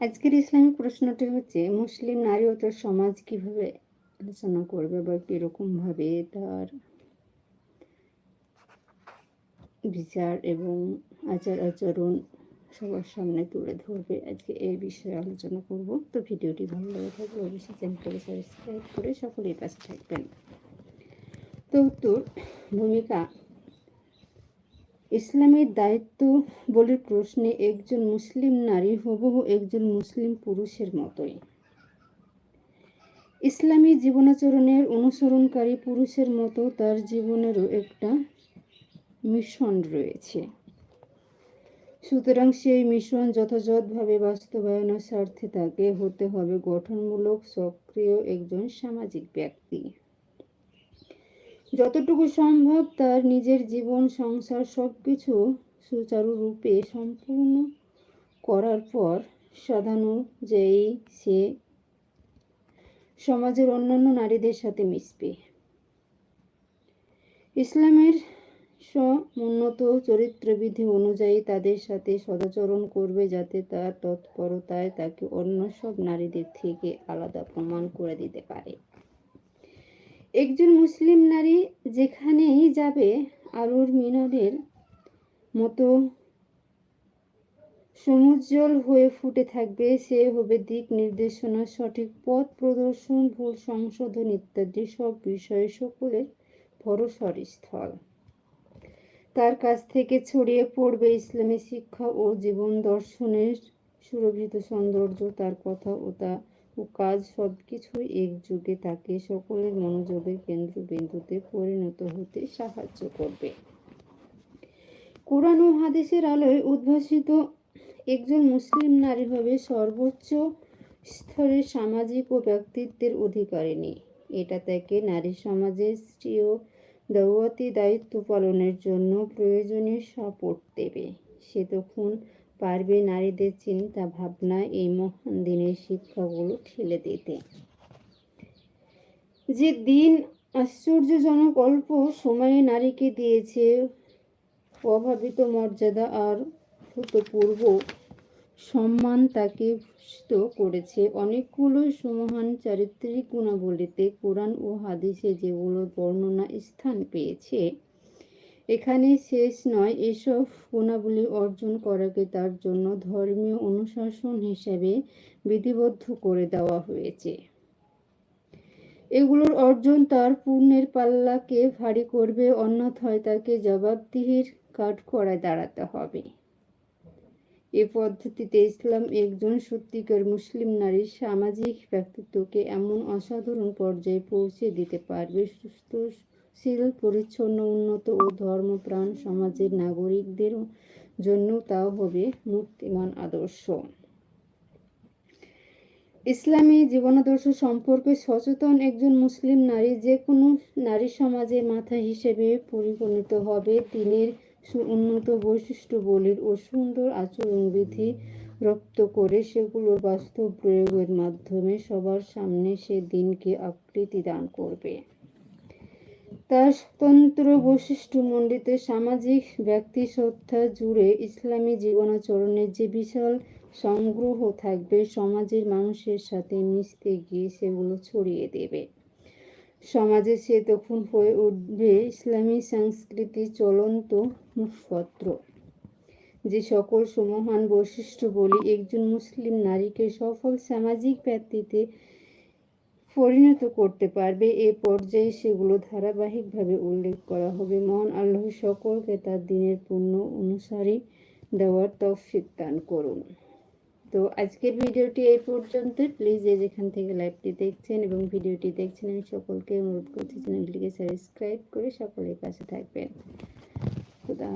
আজকের ইসলামিক প্রশ্নটি হচ্ছে, মুসলিম নারী ও তার সমাজ কীভাবে আলোচনা করবে বা কীরকম ভাবে তার বিচার এবং আচার আচরণ সবার সামনে তুলে ধরবে? আজকে এই বিষয়ে আলোচনা করব। তো ভিডিওটি ভালো লাগে থাকলে অবশ্যই চ্যানেলটাকে সাবস্ক্রাইব করে সকলেই পাশে থাকবেন। তো উত্তর, ভূমিকা ইসলামের দায়িত্ব বলে প্রশ্নে একজন মুসলিম নারী হুবহু একজন মুসলিম পুরুষের মতোই। ইসলামী জীবনাচরণের অনুসরণকারী পুরুষের মতো তার জীবনেরও একটা মিশন রয়েছে। সুতরাং সেই মিশন যথাযথভাবে বাস্তবায়নের স্বার্থে তাকে হতে হবে গঠনমূলক, সক্রিয় একজন সামাজিক ব্যক্তি। যতটুকু সম্ভব তার নিজের জীবন, সংসার সব কিছু সুচারুরূপে সম্পূর্ণ করার পর সাধানুযায়ী সে সমাজের অন্যান্য নারীদের সাথে মিশবে। ইসলামের সমুন্নত চরিত্রবিধি অনুযায়ী তাদের সাথে সদাচরণ করবে যাতে তার তৎপরতায় তাকে অন্য সব নারীদের থেকে আলাদা প্রমাণ করে দিতে পারে। একজন মুসলিম নারী যেখানেই যাবে আলোর মিনারের মতো সমুজ্জ্বল হয়ে ফুটে থাকবে, সে হবে দিক নির্দেশনা, সঠিক পথ প্রদর্শন, ভুল সংশোধন ইত্যাদি সব বিষয়ে সকলের ভরসার স্থল তার কাছ থেকে ছড়িয়ে পড়বে ইসলামী শিক্ষা ও জীবন দর্শনের সুরভিত সৌন্দর্য, তার কথা ও তা কাজ সব কিছুই এক যুগে তাকে সকলের মনোযোগের কেন্দ্রবিন্দুতে পরিণত হতে সাহায্য করবে। কোরআন ও হাদিসের আলোয় উদ্ভাসিত একজন মুসলিম নারী হবে সর্বোচ্চ স্তরের সামাজিক ও ব্যক্তিত্বের অধিকারিণী। এটা তাকে নারী সমাজের স্ত্রীয় দাওয়াতি দায়িত্ব পালনের জন্য প্রয়োজনীয় সাপোর্ট দেবে। সে তখন পারবে নারীদের চিন্তা ভাবনা এই মহান দিনের শিক্ষাগুলো ঠেলে দিতে। যে দিন আশ্চর্যজনক অল্প সময়ে নারীকে দিয়েছে অভাবিত মর্যাদা আর ভূতপূর্ব সম্মান তাকে ভূষিত করেছে। অনেকগুলো সুমহান চারিত্রিক গুণাবলীতে কোরআন ও হাদিসে যেগুলো বর্ণনা স্থান পেয়েছে এখানে শেষ নয়, এসব গুণাবলী অর্জন করাকে তার জন্য ধর্মীয় অনুশাসন হিসেবে বিধিবদ্ধ করে দেওয়া হয়েছে। এগুলোর অর্জন তার পূর্ণের পাল্লাকে ভারী করবে, অন্যথায় তাকে জবাবদিহির কাঠ করায় দাঁড়াতে হবে। এ পদ্ধতিতে ইসলাম একজন সত্যিকার মুসলিম নারীর সামাজিক ব্যক্তিত্বকে এমন অসাধারণ পর্যায়ে পৌঁছে দিতে পারবে, সুস্থ শীল পরিচ্ছন্ন, উন্নত ও ধর্মপ্রাণ সমাজের নাগরিকদের জন্য তাও হবে মূর্তিমান আদর্শ। ইসলামী জীবনাদর্শ সম্পর্কে সচেতন একজন মুসলিম নারী যে কোনো নারী সমাজে মাথা হিসেবে পরিগণিত হবে। দিনের উন্নত বৈশিষ্ট্যবলীর ও সুন্দর আচরণবিধি রপ্ত করে সেগুলোর বাস্তব প্রয়োগের মাধ্যমে সবার সামনে সে দিনকে আকৃতি দান করবে। তার স্বতন্ত্র বৈশিষ্ট্যমণ্ডিত সামাজিক ব্যক্তি সত্তা জুড়ে ইসলামী জীবনাচরণের যে বিশাল সংগ্রহ থাকবে, সমাজের মানুষের সাথে মিশতে গিয়ে সেগুলো ছড়িয়ে দেবে। সমাজে সে তখন হয়ে উঠবে ইসলামী সংস্কৃতি চলন্ত মুখপত্র। যে সকল সমহান বৈশিষ্ট্য বলি, একজন মুসলিম নারীকে সফল সামাজিক ব্যক্তিতে পরিণত করতে পারবে। এ পর্যায়ে সেগুলো ধারাবাহিকভাবে উল্লেখ করা হবে। মহান আল্লাহ সকলকে তার দিনের পূর্ণ অনুসারী দেওয়ার তৌফিক দান করুন। তো আজকের ভিডিওটি এই পর্যন্ত। প্লিজ যে যেখান থেকে লাইভটি দেখছেন এবং ভিডিওটি দেখছেন, আমি সকলকে অনুরোধ করছি চ্যানেলটিকে সাবস্ক্রাইব করে সকলের কাছে থাকবেন। খুদা